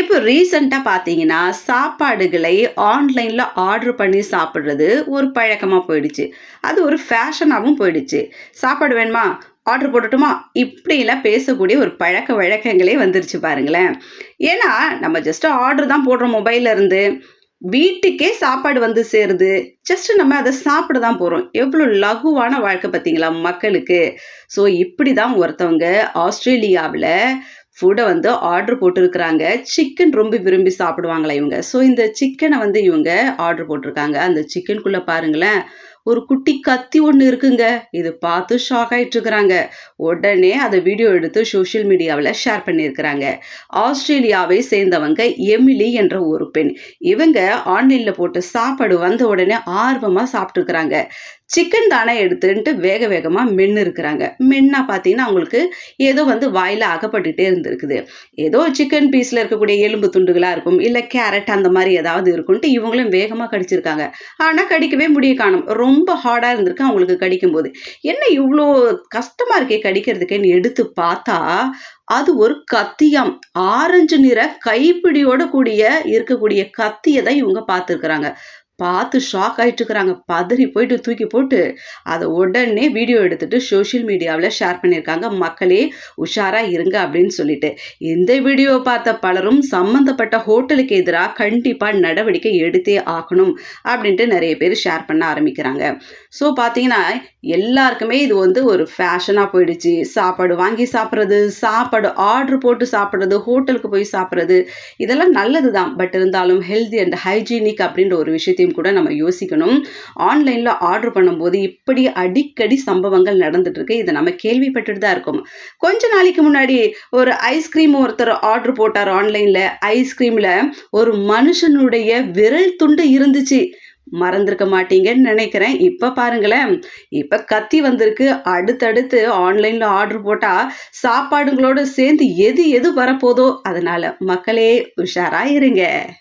இப்போ ரீசெண்டாக பார்த்தீங்கன்னா சாப்பாடுகளை ஆன்லைனில் ஆர்டர் பண்ணி சாப்பிட்றது ஒரு பழக்கமாக போயிடுச்சு. அது ஒரு ஃபேஷனாகவும் போயிடுச்சு. சாப்பாடு வேணுமா? ஆர்டர் போட்டுட்டுமா இப்படிலாம் பேசக்கூடிய ஒரு பழக்க வழக்கங்களே வந்துருச்சு பாருங்களேன். ஏன்னா நம்ம ஜஸ்ட் ஆர்டர் தான் போடுறோம் மொபைல்ல இருந்து. வீட்டுக்கே சாப்பாடு வந்து சேருது. ஜஸ்ட் நம்ம அதை சாப்பிட தான் போகிறோம் எவ்வளோ லகுவான வாழ்க்கை பார்த்தீங்களா மக்களுக்கு? ஸோ இப்படி தான் ஒருத்தவங்க ஆஸ்திரேலியாவில் ஃபுட்டை வந்து ஆர்டர் போட்டிருக்கிறாங்க. சிக்கன் ரொம்ப விரும்பி சாப்பிடுவாங்களா இவங்க? ஸோ இந்த சிக்கனை வந்து இவங்க ஆர்டர் போட்டிருக்காங்க. அந்த சிக்கனுக்குள்ளே பாருங்களேன். ஒரு குட்டி கத்தி ஒன்று இருக்குங்க. இது பார்த்து ஷாக் ஆகிட்டுருக்கிறாங்க உடனே அதை வீடியோ எடுத்து சோஷியல் மீடியாவில் ஷேர் பண்ணியிருக்கிறாங்க. ஆஸ்திரேலியாவை சேர்ந்தவங்க எமிலி என்ற ஒரு பெண். இவங்க ஆன்லைனில் போட்டு சாப்பாடு வந்த உடனே ஆர்வமாக சாப்பிட்டுருக்குறாங்க. சிக்கன் தானே எடுத்துன்ட்டு வேக வேகமாக மென்று இருக்கிறாங்க மென்னா பார்த்தீங்கன்னா அவங்களுக்கு ஏதோ வந்து வாயில் அகப்பட்டுகிட்டே இருந்திருக்குது. ஏதோ சிக்கன் பீஸில் இருக்கக்கூடிய எலும்பு துண்டுகளாக இருக்கும் இல்லை கேரட் அந்த மாதிரி ஏதாவது இருக்கும்ட்டு இவங்களும் வேகமாக கடிச்சிருக்காங்க. ஆனால் கடிக்கவே முடிய காணும். ரொம்ப ஹார்டாக இருந்திருக்கு அவங்களுக்கு கடிக்கும்போது. என்ன இவ்வளோ கஷ்டமாக இருக்கே கடிக்கிறதுக்கேன்னு எடுத்து பார்த்தா அது ஒரு கத்தியம். ஆரஞ்சு நிற கைப்பிடியோட கூடிய இருக்கக்கூடிய கத்தியை தான் இவங்க பார்த்துருக்குறாங்க. பார்த்து ஷாக் ஆகிட்டு இருக்கிறாங்க பதறி போயிட்டு தூக்கி போட்டு அதை உடனே வீடியோ எடுத்துட்டு சோஷியல் மீடியாவில் ஷேர் பண்ணியிருக்காங்க. மக்களே உஷாராக இருங்க அப்படின்னு சொல்லிட்டு. இந்த வீடியோவை பார்த்த பலரும் சம்மந்தப்பட்ட ஹோட்டலுக்கு எதிராக கண்டிப்பாக நடவடிக்கை எடுத்தே ஆகணும் அப்படின்ட்டு நிறைய பேர் ஷேர் பண்ண ஆரம்பிக்கிறாங்க. ஸோ பார்த்தீங்கன்னா எல்லாருக்குமே இது வந்து ஒரு ஃபேஷனாக போயிடுச்சு. சாப்பாடு வாங்கி சாப்பிட்றது சாப்பாடு ஆர்டர் போட்டு சாப்பிட்றது ஹோட்டலுக்கு போய் சாப்பிட்றது இதெல்லாம் நல்லது தான் பட் இருந்தாலும் ஹெல்தி அண்ட் ஹைஜீனிக் அப்படின்ற ஒரு விஷயத்தையும் கூட நம்ம யோசிக்கணும். ஆன்லைனில் ஆர்டர் பண்ணும்போது இப்படி அடிக்கடி சம்பவங்கள் நடந்துட்டுருக்கு. இதை நம்ம கேள்விப்பட்டுட்டு தான் இருக்கோம். கொஞ்ச நாளைக்கு முன்னாடி ஒரு ஐஸ்கிரீம் ஒருத்தர் ஆர்டர் போட்டார் ஆன்லைனில் ஐஸ்கிரீமில் ஒரு மனுஷனுடைய விரல் துண்டு இருந்துச்சு. மறந்துருக்க மாட்டீங்கன்னு நினைக்கிறேன். இப்போ பாருங்களேன். இப்போ கத்தி வந்திருக்கு. அடுத்தடுத்து ஆன்லைனில் ஆர்டர் போட்டால் சாப்பாடுங்களோடு சேர்ந்து எது எது வரப்போதோ அதனால் மக்களே உஷாராக இருங்க.